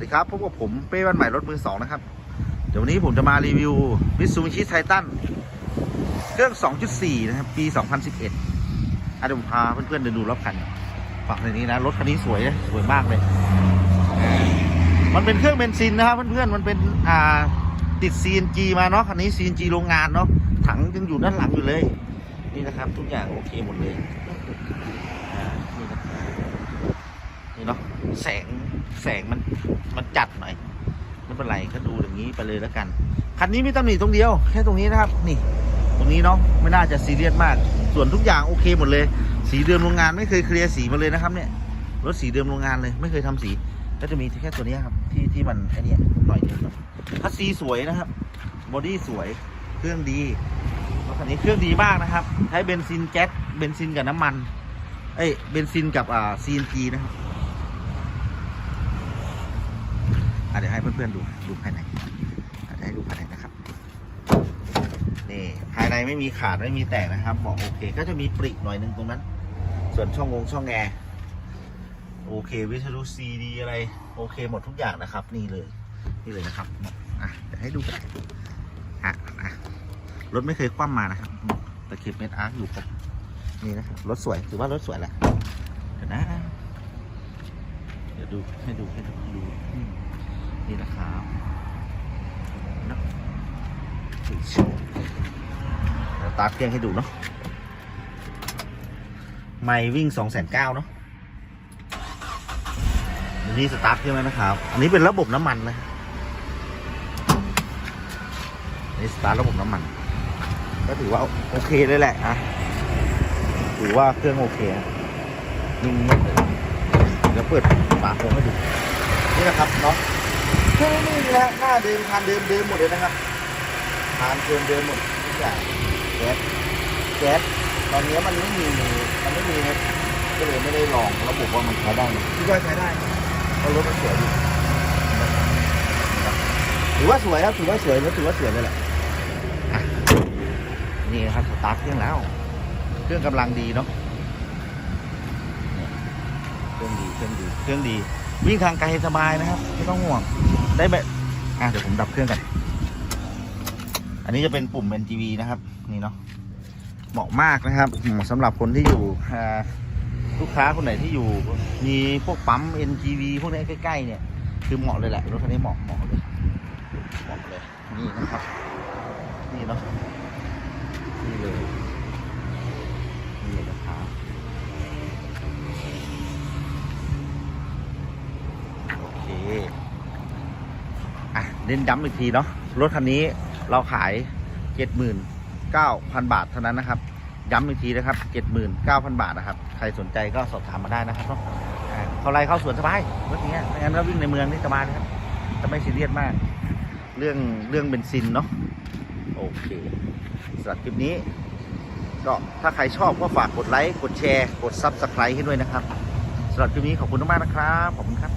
วัสดีครับพบกับผมเป้บ้านใหม่รถมือสองนะครับ เดี๋ยววันนี้ผมจะมารีวิวมิซูบิชิไททันเครื่อง 2.4 นะครับ ปี 2011อะเดี๋ยวผมพาเพื่อนๆเดินดูรอบคันฝั่งในนี้นะ รถคันนี้สวยนะสวยมากเลย มันเป็นเครื่องเบนซินนะครับเพื่อนๆ มันเป็นอ่าติด CNG มาเนาะคันนี้ CNG โรงงานเนาะถังยังอยู่ด้านหลังอยู่เลย นี่นะครับ ทุกอย่างโอเคหมดเลยนี่นะนี่เนาะแสง แสงมันมันจัดหน่อยไม่เป็นไรก็ดูอย่างนี้ไปเลยแล้วกัน คันนี้มีตำหนิตรงเดียว แค่ตรงนี้นะครับ นี่ ตรงนี้เนาะไม่น่าจะซีเรียสมาก ส่วนทุกอย่างโอเคหมดเลย สีเดิมโรงงานไม่เคยเคลียร์สีมาเลยนะครับ เนี่ยรถสีเดิมโรงงานเลยไม่เคยทำสี ก็จะมีแค่ตัวนี้ครับ ที่ที่มันไอเนี้ยหน่อยเดียวครับคัสซีสวยนะครับบอดี้สวยเครื่องดีรถคันนี้เครื่องดีมากนะครับ ใช้เบนซินแก๊สเบนซินกับน้ำมัน เอ้ยเบนซินกับอ่าซีนจีนะครับ อะเดี๋ยว ให้เพื่อนๆดูดูภายในอะเดี๋ยวให้ดูภายในนะครับนี่ภายในไม่มีขาดไม่มีแตกนะครับบอกโอเคก็จะมีปริหน่อยหนึ่งตรงนั้น ส่วนช่องวงช่องแอร์โอเควิทยุซีดีอะไรโอเคหมดทุกอย่างนะครับ นี่เลยนี่เลยนะครับอะเดี๋ยวให้ดูกันอะอะรถไม่เคยคว่ำมานะครับตะเข็บเม็ดอาร์คอยู่ครบนี่นะครับรถสวยถือว่ารถสวยแหละเดี๋ยวนะ เดี๋ยวดูให้ดูให้ดูดู นี่นะครับนะโชว์เดี๋ยวตาเครื่องให้ดูเนาะไม่วิ่งสองแสนเก้าเนาะนี่สตาร์ทเครื่องแล้วนะครับ อันนี้เป็นระบบน้ำมันนะนี่สตาร์ทระบบน้ำมัน ก็ถือว่าโอเคเลยแหละอะถือว่าเครื่องโอเคนิ่งเงียบเลยเดี๋ยวเปิดฝาโครงให้ดู นี่นะครับเนาะ เครื่องนี่นะหน้าเดิมคานเดิมเดิมหมดเลยนะครับคานเดิมเดิมหมดทุกอย่างแก๊สแก๊สตอนนี้มันไม่มีมันไม่มีนะก็เลยไม่ได้ลองระบบว่ามันใช้ได้ไหมคิดว่าใช้ได้เพราะรถมันสวยดีถือว่าสวยครับถือว่าสวยแล้วถือว่าสวยเลยแหละอะนี่นะครับสตาร์ทเครื่องแล้ว เครื่องกำลังดีเนาะเนี่ยเครื่องดีเครื่องดี เครื่องดี วิ่งทางไกลสบายนะครับ ไม่ต้องห่วง ได้แบบอะเดี๋ยวผมดับเครื่องกัน อันนี้จะเป็นปุ่ม NGV นะครับ นี่เนาะ เหมาะมากนะครับเหมาะสำหรับคนที่อยู่ลูกค้าคนไหนที่อยู่ มีพวกปั๊ม NGV พวกนี้ใกล้ๆเนี่ย คือเหมาะเลยแหละรถคันนี้เหมาะเหมาะเลยเหมาะเลย นี่นะครับ นี่เนาะ เน้นย้ำอีกทีเนาะรถคันนี้เราขาย 79,000 บาทเท่านั้นนะครับ ย้ำอีกทีนะครับ 79,000 บาทนะครับ ใครสนใจก็สอบถามมาได้นะครับเนาะเข้าไรเข้าสวนสบายรถอย่างเงี้ไม่งั้นก็วิ่งในเมืองนี่สบายนะครับจะไม่ซีเรียสมาก เรื่องเรื่องเบนซินเนาะโอเคสำหรับคลิปนี้ ก็ถ้าใครชอบก็ฝากกดไลค์ กดแชร์ กด Subscribe ให้ด้วยนะครับสำหรับคลิปนี้ขอบคุณมากๆนะครับ ขอบคุณครับ